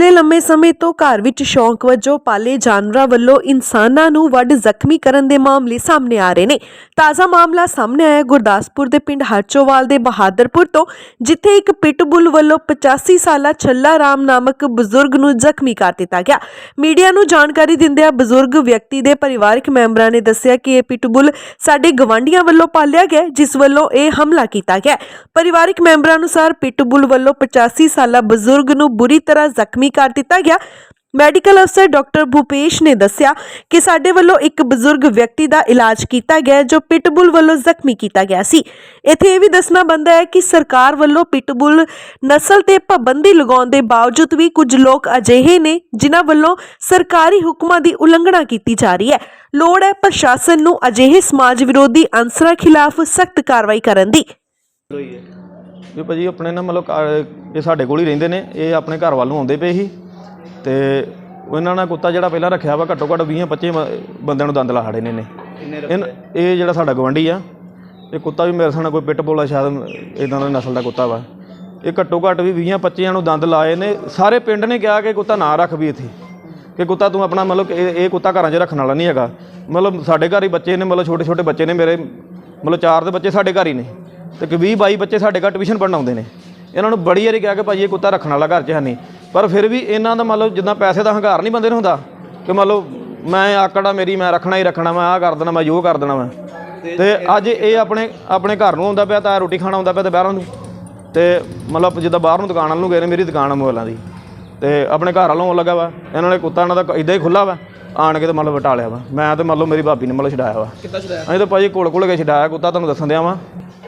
ਪਿਛਲੇ ਲੰਮੇ ਸਮੇਂ ਤੋਂ ਘਰ ਵਿੱਚ ਸ਼ੌਂਕ ਵਜੋਂ ਪਾਲੇ ਜਾਨਵਰਾਂ ਵੱਲੋਂ ਇਨਸਾਨਾਂ ਨੂੰ ਵੱਢ ਜ਼ਖਮੀ ਕਰਨ ਦੇ ਮਾਮਲੇ ਸਾਹਮਣੇ ਆ ਰਹੇ ਨੇ। ਤਾਜ਼ਾ ਮਾਮਲਾ ਸਾਹਮਣੇ ਆਇਆ ਗੁਰਦਾਸਪੁਰ ਦੇ ਪਿੰਡ ਹਰਚੋਵਾਲ ਦੇ ਬਹਾਦਰਪੁਰ ਤੋਂ, ਜਿੱਥੇ ਇੱਕ ਪਿਟਬੁਲ ਵੱਲੋਂ 85 ਸਾਲਾ ਛੱਲਾ ਰਾਮ ਨਾਮਕ ਬਜ਼ੁਰਗ ਨੂੰ ਜ਼ਖਮੀ ਕਰ ਦਿੱਤਾ ਗਿਆ। ਮੀਡੀਆ ਨੂੰ ਜਾਣਕਾਰੀ ਦਿੰਦਿਆਂ ਬਜ਼ੁਰਗ ਵਿਅਕਤੀ ਦੇ ਪਰਿਵਾਰਕ ਮੈਂਬਰਾਂ ਨੇ ਦੱਸਿਆ ਕਿ ਇਹ ਪਿਟਬੁਲ ਸਾਡੇ ਗਵਾਂਢੀਆਂ ਵੱਲੋਂ ਪਾਲਿਆ ਗਿਆ ਜਿਸ ਵੱਲੋਂ ਇਹ ਹਮਲਾ ਕੀਤਾ ਗਿਆ ਪਰਿਵਾਰਕ ਮੈਂਬਰਾਂ ਅਨੁਸਾਰ ਪਿਟਬੁਲ ਵੱਲੋਂ 85 ਸਾਲਾ ਬਜ਼ੁਰਗ ਨੂੰ ਬੁਰੀ ਤਰ੍ਹਾਂ ਜ਼ਖਮੀ ਕਰ ਦਿੱਤਾ ਗਿਆ। ਮੈਡੀਕਲ ਅਫਸਰ ਡਾਕਟਰ ਭੂਪੇਸ਼ ਨੇ ਦੱਸਿਆ ਕਿ ਸਾਡੇ ਵੱਲੋਂ ਇੱਕ ਬਜ਼ੁਰਗ ਵਿਅਕਤੀ ਦਾ ਇਲਾਜ ਕੀਤਾ ਗਿਆ ਜੋ ਪਿਟਬੁਲ ਵੱਲੋਂ ਜ਼ਖਮੀ ਕੀਤਾ ਗਿਆ ਸੀ। ਇੱਥੇ ਇਹ ਵੀ ਦੱਸਣਾ ਬੰਦਾ ਹੈ ਕਿ ਸਰਕਾਰ ਵੱਲੋਂ ਪਿਟਬੁਲ ਨਸਲ ਤੇ ਪਾਬੰਦੀ ਲਗਾਉਣ ਦੇ ਬਾਵਜੂਦ ਵੀ ਕੁਝ ਲੋਕ ਅਜਿਹੇ ਨੇ ਜਿਨ੍ਹਾਂ ਵੱਲੋਂ ਸਰਕਾਰੀ ਹੁਕਮਾਂ ਦੀ ਉਲੰਘਣਾ ਕੀਤੀ ਜਾ ਰਹੀ ਹੈ। ਲੋੜ ਹੈ ਪ੍ਰਸ਼ਾਸਨ ਨੂੰ ਅਜਿਹੇ ਸਮਾਜ ਵਿਰੋਧੀ ਅਨਸਰਾਂ ਖਿਲਾਫ ਸਖਤ ਕਾਰਵਾਈ ਕਰਨ ਦੀ। ਵੀ ਭਾਜੀ ਆਪਣੇ ਨਾ ਮਤਲਬ ਘਰ- ਇਹ ਸਾਡੇ ਕੋਲ ਹੀ ਰਹਿੰਦੇ ਨੇ ਇਹ ਆਪਣੇ ਘਰ ਵੱਲ ਨੂੰ ਆਉਂਦੇ ਪਏ ਸੀ। ਤੇ ਉਹਨਾਂ ਨਾਲ ਕੁੱਤਾ ਜਿਹੜਾ ਪਹਿਲਾਂ ਰੱਖਿਆ ਵਾ ਘੱਟੋ ਘੱਟ 20 25 ਬੰਦਿਆਂ ਨੂੰ ਦੰਦ ਲਾ ਖੜੇ ਨੇ ਨੇ ਇਹ ਜਿਹੜਾ ਸਾਡਾ ਗਵੰਡੀ ਆ ਇਹ ਕੁੱਤਾ ਵੀ ਮੇਰੇ ਸਾਹਮਣੇ ਕੋਈ ਪਿੱਟ ਬੋਲਾ ਸ਼ਾਇਦ ਇਦਾਂ ਦਾ ਨਸਲ ਦਾ ਕੁੱਤਾ ਵਾ। ਇਹ ਘੱਟੋ ਘੱਟ ਵੀ 20 25 ਨੂੰ ਦੰਦ ਲਾਏ ਨੇ। ਸਾਰੇ ਪਿੰਡ ਨੇ ਕਿਹਾ ਕਿ ਕੁੱਤਾ ਨਾ ਰੱਖ ਵੀ ਇੱਥੇ ਕਿ ਕੁੱਤਾ ਤੂੰ ਆਪਣਾ ਮਤਲਬ ਕਿ ਇਹ ਇਹ ਕੁੱਤਾ ਘਰਾਂ 'ਚ ਰੱਖਣ ਵਾਲਾ ਨਹੀਂ ਹੈਗਾ। ਮਤਲਬ ਸਾਡੇ ਘਰ ਹੀ ਬੱਚੇ ਨੇ ਮਤਲਬ ਛੋਟੇ ਛੋਟੇ ਬੱਚੇ ਨੇ ਮੇਰੇ ਮਤਲਬ ਚਾਰ ਦੇ ਬੱਚੇ ਸਾਡੇ ਘਰ ਹੀ ਨੇ। ਤੇ ਕਿ 20 22 ਬੱਚੇ ਸਾਡੇ ਘਰ ਟਿਊਸ਼ਨ ਪੜ੍ਹਨ ਆਉਂਦੇ ਨੇ। ਇਹਨਾਂ ਨੂੰ ਬੜੀ ਵਾਰੀ ਕਿਹਾ ਕਿ ਭਾਜੀ ਇਹ ਕੁੱਤਾ ਰੱਖਣ ਵਾਲਾ ਘਰ 'ਚ ਹੈ ਨਹੀਂ ਪਰ ਫਿਰ ਵੀ ਇਹਨਾਂ ਦਾ ਮਤਲਬ ਜਿੱਦਾਂ ਪੈਸੇ ਦਾ ਹੰਕਾਰ ਨਹੀਂ ਬੰਦੇ ਨੂੰ ਹੁੰਦਾ ਕਿ ਮਤਲਬ ਮੈਂ ਆਕੜਾ ਮੇਰੀ ਮੈਂ ਰੱਖਣਾ ਹੀ ਰੱਖਣਾ, ਮੈਂ ਆਹ ਕਰ ਦੇਣਾ, ਮੈਂ ਜੋ ਕਰ ਦੇਣਾ ਮੈਂ ਤੇ ਅੱਜ ਇਹ ਆਪਣੇ ਆਪਣੇ ਘਰ ਨੂੰ ਆਉਂਦਾ ਪਿਆ, ਤਾਂ ਰੋਟੀ ਖਾਣਾ ਆਉਂਦਾ ਪਿਆ ਤੇ ਬਾਹਰੋਂ ਨੂੰ। ਤੇ ਮਤਲਬ ਜਿੱਦਾਂ ਬਾਹਰ ਨੂੰ ਦੁਕਾਨ ਵੱਲ ਨੂੰ ਗਏ ਨੇ, ਮੇਰੀ ਦੁਕਾਨ ਆ ਮੋਬਾਈਲਾਂ ਦੀ। ਤੇ ਆਪਣੇ ਘਰ ਵਾਲੋਂ ਆਉਣ ਲੱਗਾ ਵਾ। ਇਹਨਾਂ ਨੇ ਕੁੱਤਾ ਇਹਨਾਂ ਦਾ ਇਦਾਂ ਹੀ ਖੁੱਲਾ ਵਾ। ਆਣ ਕੇ ਤੇ ਮਤਲਬ ਵਟਾ ਲਿਆ ਵਾ। ਮੈਂ ਤੇ ਮਤਲਬ ਮੇਰੀ ਭਾਬੀ ਨੇ ਮਤਲਬ ਛਡਾਇਆ ਵਾ। ਕਿੱਦਾਂ ਛਡਾਇਆ? ਅਸੀਂ ਤਾਂ ਭਾਜੀ ਕੋਲ ਕੋਲ ਕੇ ਛਡਾਇਆ ਕੁੱਤਾ ਤੁਹਾਨੂੰ ਦੱਸਣ ਦਿਆਂ ਵਾ।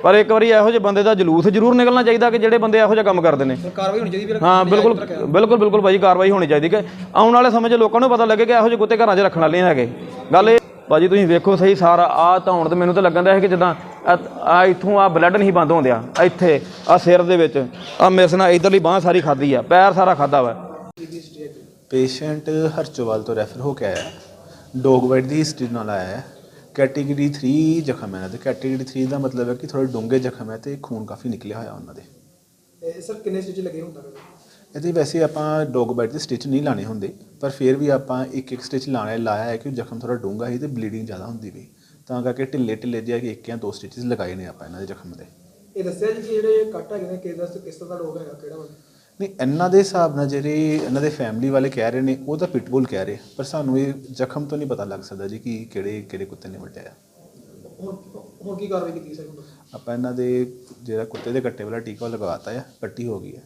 ਪਰ ਇੱਕ ਵਾਰੀ ਇਹੋ ਜਿਹੇ ਬੰਦੇ ਦਾ ਜਲੂਸ ਜ਼ਰੂਰ ਨਿਕਲਣਾ ਚਾਹੀਦਾ ਕਿ ਜਿਹੜੇ ਬੰਦੇ ਇਹੋ ਜਿਹਾ ਕੰਮ ਕਰਦੇ ਨੇ। ਕਾਰਵਾਈ ਹੋਣੀ ਚਾਹੀਦੀ ਹਾਂ ਬਿਲਕੁਲ ਬਿਲਕੁਲ ਬਿਲਕੁਲ ਭਾਜੀ ਕਾਰਵਾਈ ਹੋਣੀ ਚਾਹੀਦੀ ਕਿ ਆਉਣ ਵਾਲੇ ਸਮੇਂ 'ਚ ਲੋਕਾਂ ਨੂੰ ਪਤਾ ਲੱਗੇ ਕਿ ਇਹੋ ਜਿਹੇ ਕੁੱਤੇ ਘਰਾਂ 'ਚ ਰੱਖਣ ਵਾਲੇ ਨਹੀਂ ਹੈਗੇ। ਗੱਲ ਇਹ ਭਾਜੀ ਤੁਸੀਂ ਵੇਖੋ ਸਹੀ ਸਾਰਾ ਆ ਧੌਣ ਤੇ ਮੈਨੂੰ ਤਾਂ ਲੱਗਣ ਦਾ ਹੈ ਕਿ ਜਿੱਦਾਂ ਆ ਇੱਥੋਂ ਆ ਬਲੱਡ ਨਹੀਂ ਬੰਦ ਹੁੰਦਿਆ ਇੱਥੇ ਆ ਸਿਰ ਦੇ ਵਿੱਚ ਆ ਮੇਰੇ ਨਾਲ ਇਧਰਲੀ ਬਾਹ ਸਾਰੀ ਖਾਦੀ ਆ ਪੈਰ ਸਾਰਾ ਖਾਦਾ ਵਾ। ਪੇਸ਼ੈਂਟ ਹਰਚੋਵਾਲ ਤੋਂ ਰੈਫਰ ਹੋ ਕੇ ਆਇਆ ਡੌਗ ਵਾਈਟ ਦੀ ਹਿਸਟਰੀ ਨਾਲ ਆਇਆ ਹੈ। ਕੈਟੇਗਰੀ 3 ਜ਼ਖਮ ਹੈ ਦੇ। ਕੈਟੇਗਰੀ 3 ਦਾ ਮਤਲਬ ਹੈ ਕਿ ਥੋੜੇ ਡੂੰਘੇ ਜ਼ਖਮ ਹੈ ਤੇ ਖੂਨ ਕਾਫੀ ਨਿਕਲਿਆ ਹੋਇਆ ਉਹਨਾਂ ਦੇ। ਸਰ ਕਿੰਨੇ ਸਟਿਚ ਲੱਗੇ ਤੱਕ ਇਹਦੇ ਵੈਸੇ ਆਪਾਂ ਡੌਗ ਬਾਈਟ ਦੇ ਸਟਿਚ ਨਹੀਂ ਲਾਣੇ ਹੁੰਦੇ ਪਰ ਫਿਰ ਵੀ ਆਪਾਂ ਇੱਕ ਇੱਕ ਸਟਿਚ ਲਾਣਾ ਲਾਇਆ ਹੈ ਕਿ ਜ਼ਖਮ ਥੋੜਾ ਡੂੰਘਾ ਸੀ ਤੇ ਬਲੀਡਿੰਗ ਜ਼ਿਆਦਾ ਹੁੰਦੀ ਵੀ ਤਾਂ ਕਰਕੇ ਢਿੱਲੇ ਢਿੱਲੇ ਜਿਹਾ ਕਿ ਇੱਕ ਜਾਂ ਦੋ ਸਟਿਚਸ ਲਗਾਏ ਨੇ ਆਪਾਂ ਇਹਨਾਂ ਦੇ ਜ਼ਖਮ ਦੇ। ਇਹ ਦੱਸਿਆ ਜੀ ਕਿ ਜਿਹੜੇ ਕੱਟ ਹੈਗੇ ਨੇ ਕਿਸ ਦਾ ਕਿਸ ਤਰ੍ਹਾਂ ਦਾ ਰੋਗ ਹੈਗਾ ਕਿਹੜਾ ਵਾ ਨਹੀਂ ਇਹਨਾਂ ਦੇ ਹਿਸਾਬ ਨਾਲ ਜਿਹੜੇ ਇਹਨਾਂ ਦੇ ਫੈਮਿਲੀ ਵਾਲੇ ਕਹਿ ਰਹੇ ਨੇ ਉਹ ਤਾਂ ਪਿਟਬੁਲ ਕਹਿ ਰਹੇ ਪਰ ਸਾਨੂੰ ਇਹ ਜ਼ਖਮ ਤੋਂ ਨਹੀਂ ਪਤਾ ਲੱਗ ਸਕਦਾ ਜੀ ਕਿ ਕਿਹੜੇ ਕਿਹੜੇ ਕੁੱਤੇ ਨੇ ਵੱਢਿਆ ਹੁਣ ਕੀ ਕਾਰਵਾਈ ਕੀਤੀ ਸਰ ਆਪਾਂ ਇਹਨਾਂ ਦੇ ਜਿਹੜਾ ਕੁੱਤੇ ਦੇ ਕੱਟੇ ਵਾਲਾ ਟੀਕਾ ਲਗਵਾਤਾ ਹੈ ਪੱਟੀ ਹੋ ਗਈ ਹੈ